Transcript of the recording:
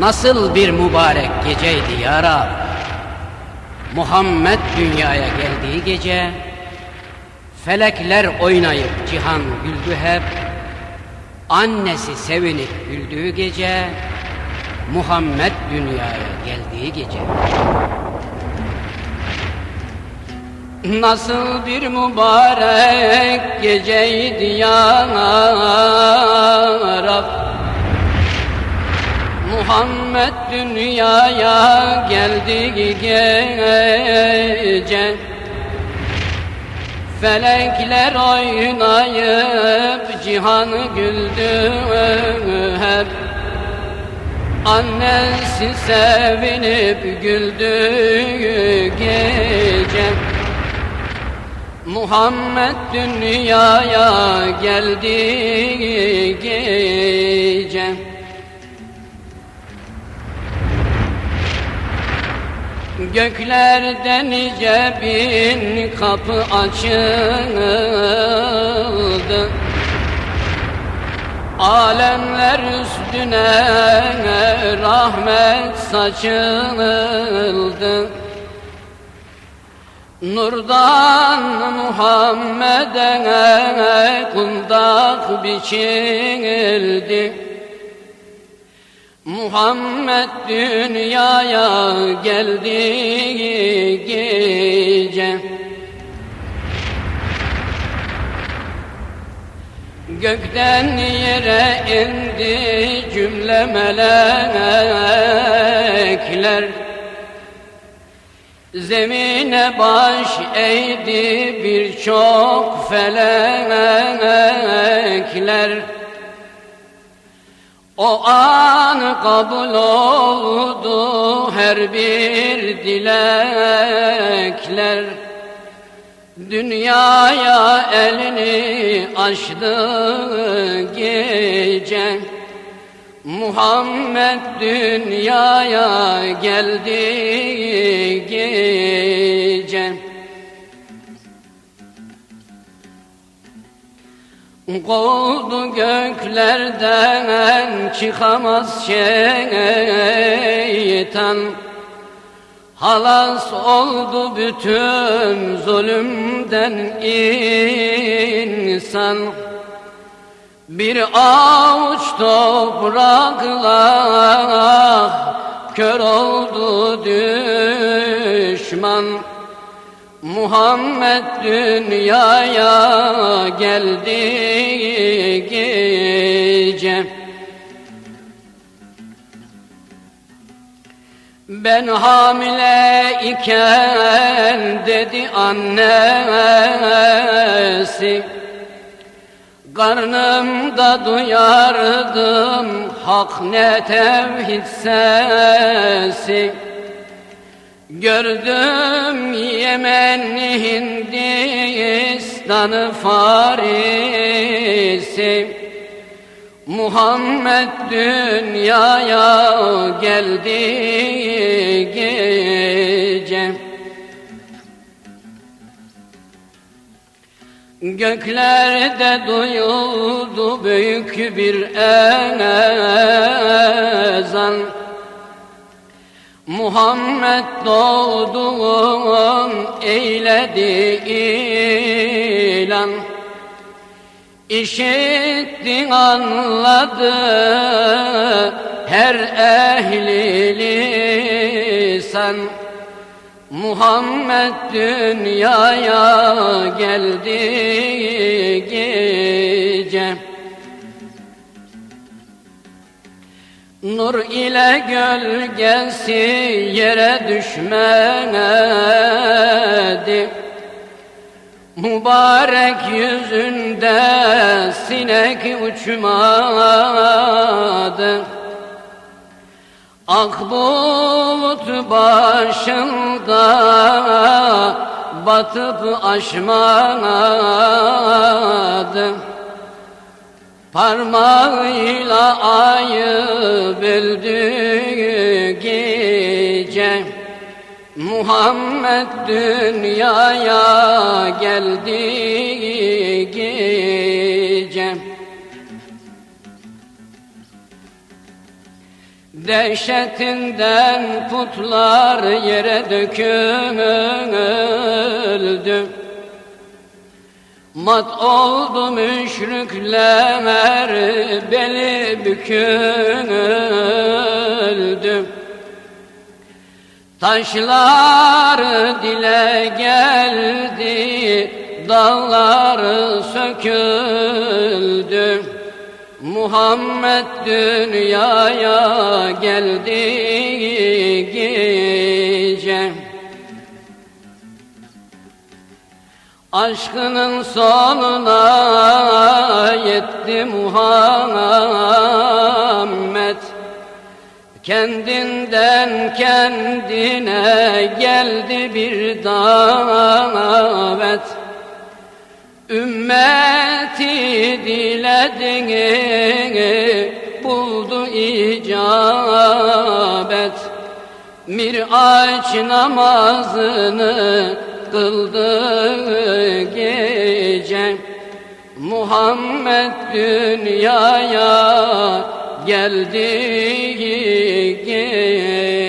Nasıl bir mübarek geceydi ya Rab. Muhammed dünyaya geldiği gece, felekler oynayıp cihan güldü hep, annesi sevinip güldüğü gece, Muhammed dünyaya geldiği gece. Nasıl bir mübarek geceydi ya Rab Muhammed dünyaya geldi gece. Felekler oynayıp cihanı güldü hep Annesi sevinip güldü gece. Muhammed dünyaya geldi gece Göklerden nice bin kapı açıldı. Alemler üstüne rahmet saçıldı. Nurdan Muhammed'e kundak biçildi Muhammed dünyaya geldi gece. Gökten yere indi cümle melekler Zemine baş eğdi birçok felekler O an kabul oldu her bir dilekler. Dünyaya elini açtı gece. Muhammed dünyaya geldi gece Kovdu göklerden çıkamaz şeytan. Halas oldu bütün zulümden insan. Bir avuç toprakla kör oldu düşman Muhammed dünyaya geldi gece. Ben hamile iken dedi annesi Karnımda duyardım hak ne tevhid sesi Gördüm Yemen, Hindistan'ı, Paris'i Muhammed dünyaya geldi gece. Göklerde duyuldu büyük bir ezan Muhammed doğduğun eyledi ilan İşitti anladı her ehli lisan Muhammed dünyaya geldi gece Nur ile gölgesi yere düşmedi Mübarek yüzünde sinek uçmadı. Ak bulut başında batıp aşmadı Parmağıyla ayı böldü gece. Muhammed dünyaya geldi gece. Dehşetinden putlar yere döküldü Mat oldu müşrikler beli büküldü Taşlar dile geldi Dağlar söküldü. Muhammed dünyaya geldi gece Aşkının sonuna yetti Muhammed. Kendinden kendine geldi bir davet. Ümmeti dilediğini buldu icabet. Miraç namazını kıldı gece. Muhammed dünyaya geldi gece